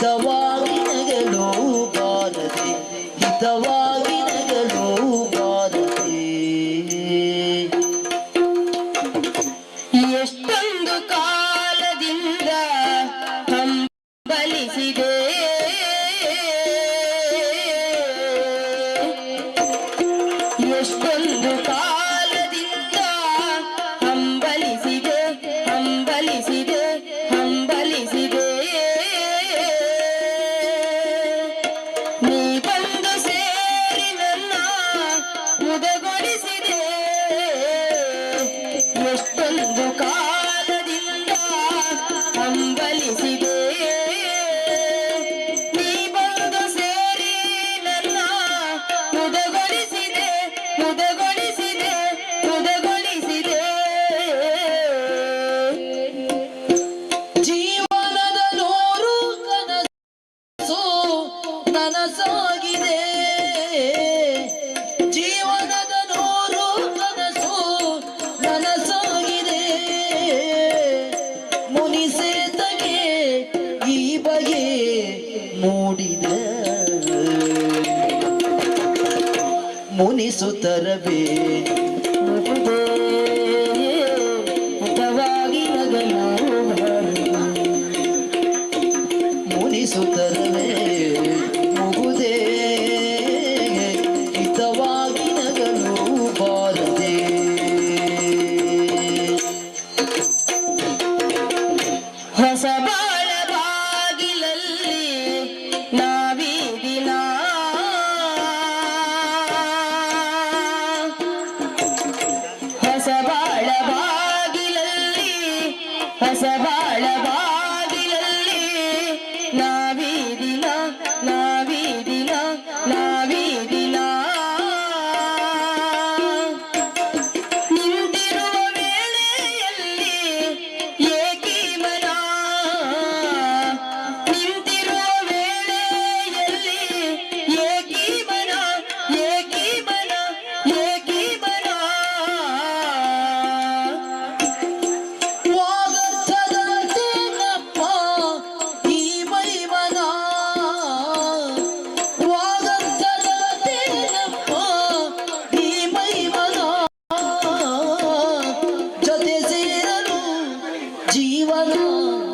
ಹಿತವಾಗಿ ಬಾರದೆ ಹಿತವಾಗಿ ಮುನಿಸುತ್ತರಬೇ ಮುನಿಸುತ್ತರವೇ? ಮುಗುದೇ ಹಿತವಾಗಿ ನಗಲು ಬಾರದೆ ಹೊಸ ಹೊಸಬಾಳವಾ 一万年